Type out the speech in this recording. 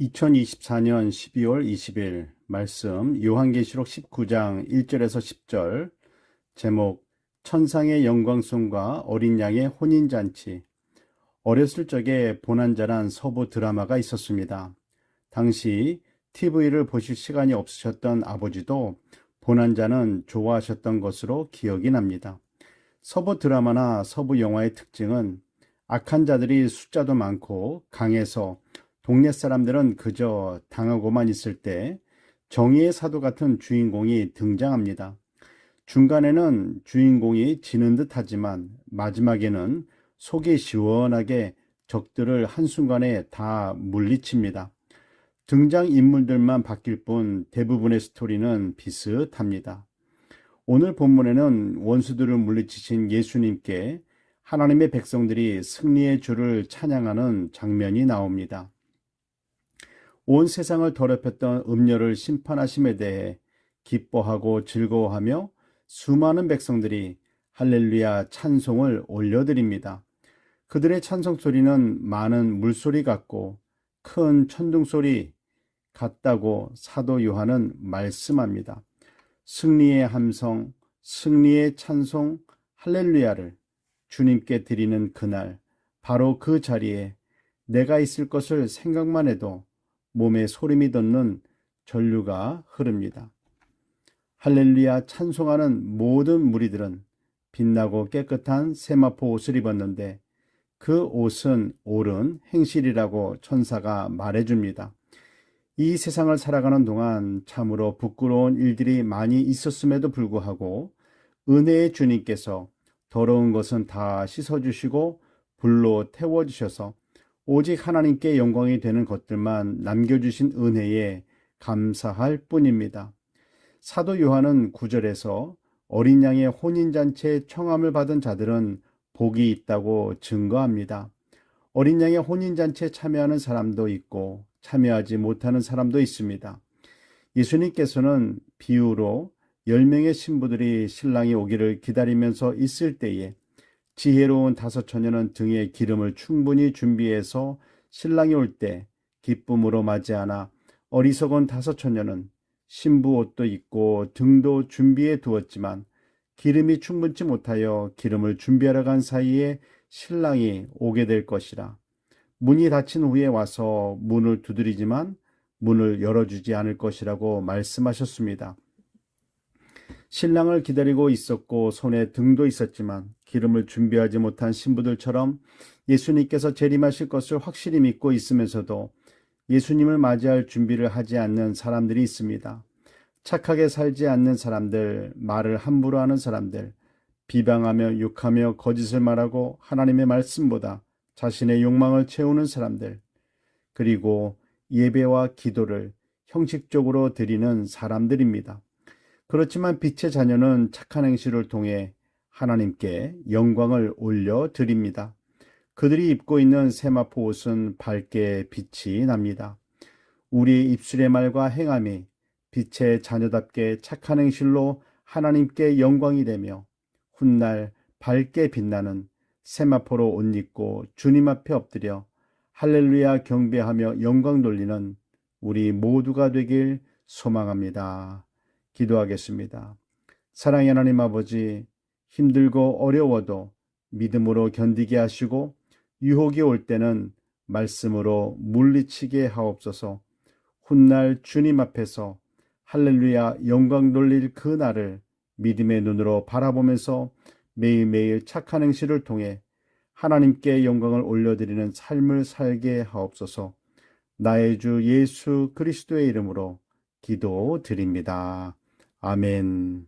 2024년 12월 20일 말씀 요한계시록 19장 1절에서 10절 제목 천상의 영광송과 어린 양의 혼인잔치 어렸을 적에 보난자란 서부 드라마가 있었습니다. 당시 TV를 보실 시간이 없으셨던 아버지도 보난자는 좋아하셨던 것으로 기억이 납니다. 서부 드라마나 서부 영화의 특징은 악한 자들이 숫자도 많고 강해서 동네 사람들은 그저 당하고만 있을 때 정의의 사도 같은 주인공이 등장합니다. 중간에는 주인공이 지는 듯 하지만 마지막에는 속이 시원하게 적들을 한순간에 다 물리칩니다. 등장 인물들만 바뀔 뿐 대부분의 스토리는 비슷합니다. 오늘 본문에는 원수들을 물리치신 예수님께 하나님의 백성들이 승리의 주를 찬양하는 장면이 나옵니다. 온 세상을 더럽혔던 음녀를 심판하심에 대해 기뻐하고 즐거워하며 수많은 백성들이 할렐루야 찬송을 올려드립니다. 그들의 찬송 소리는 많은 물소리 같고 큰 천둥 소리 같다고 사도 요한은 말씀합니다. 승리의 함성, 승리의 찬송, 할렐루야를 주님께 드리는 그날, 바로 그 자리에 내가 있을 것을 생각만 해도 몸에 소름이 돋는 전류가 흐릅니다. 할렐루야 찬송하는 모든 무리들은 빛나고 깨끗한 세마포 옷을 입었는데 그 옷은 옳은 행실이라고 천사가 말해줍니다. 이 세상을 살아가는 동안 참으로 부끄러운 일들이 많이 있었음에도 불구하고 은혜의 주님께서 더러운 것은 다 씻어주시고 불로 태워주셔서 오직 하나님께 영광이 되는 것들만 남겨주신 은혜에 감사할 뿐입니다. 사도 요한은 구절에서 어린 양의 혼인잔치에 청함을 받은 자들은 복이 있다고 증거합니다. 어린 양의 혼인잔치에 참여하는 사람도 있고 참여하지 못하는 사람도 있습니다. 예수님께서는 비유로 10명의 신부들이 신랑이 오기를 기다리면서 있을 때에 지혜로운 다섯 처녀는 등에 기름을 충분히 준비해서 신랑이 올 때 기쁨으로 맞이하나 어리석은 다섯 처녀는 신부 옷도 입고 등도 준비해 두었지만 기름이 충분치 못하여 기름을 준비하러 간 사이에 신랑이 오게 될 것이라. 문이 닫힌 후에 와서 문을 두드리지만 문을 열어주지 않을 것이라고 말씀하셨습니다. 신랑을 기다리고 있었고 손에 등도 있었지만 기름을 준비하지 못한 신부들처럼 예수님께서 재림하실 것을 확실히 믿고 있으면서도 예수님을 맞이할 준비를 하지 않는 사람들이 있습니다. 착하게 살지 않는 사람들, 말을 함부로 하는 사람들, 비방하며 욕하며 거짓을 말하고 하나님의 말씀보다 자신의 욕망을 채우는 사람들, 그리고 예배와 기도를 형식적으로 드리는 사람들입니다. 그렇지만 빛의 자녀는 착한 행실을 통해 하나님께 영광을 올려 드립니다. 그들이 입고 있는 세마포 옷은 밝게 빛이 납니다. 우리 입술의 말과 행함이 빛의 자녀답게 착한 행실로 하나님께 영광이 되며 훗날 밝게 빛나는 세마포로 옷 입고 주님 앞에 엎드려 할렐루야 경배하며 영광 돌리는 우리 모두가 되길 소망합니다. 기도하겠습니다. 사랑의 하나님 아버지, 힘들고 어려워도 믿음으로 견디게 하시고 유혹이 올 때는 말씀으로 물리치게 하옵소서 훗날 주님 앞에서 할렐루야 영광 돌릴 그 날을 믿음의 눈으로 바라보면서 매일매일 착한 행실을 통해 하나님께 영광을 올려드리는 삶을 살게 하옵소서 나의 주 예수 그리스도의 이름으로 기도 드립니다. 아멘.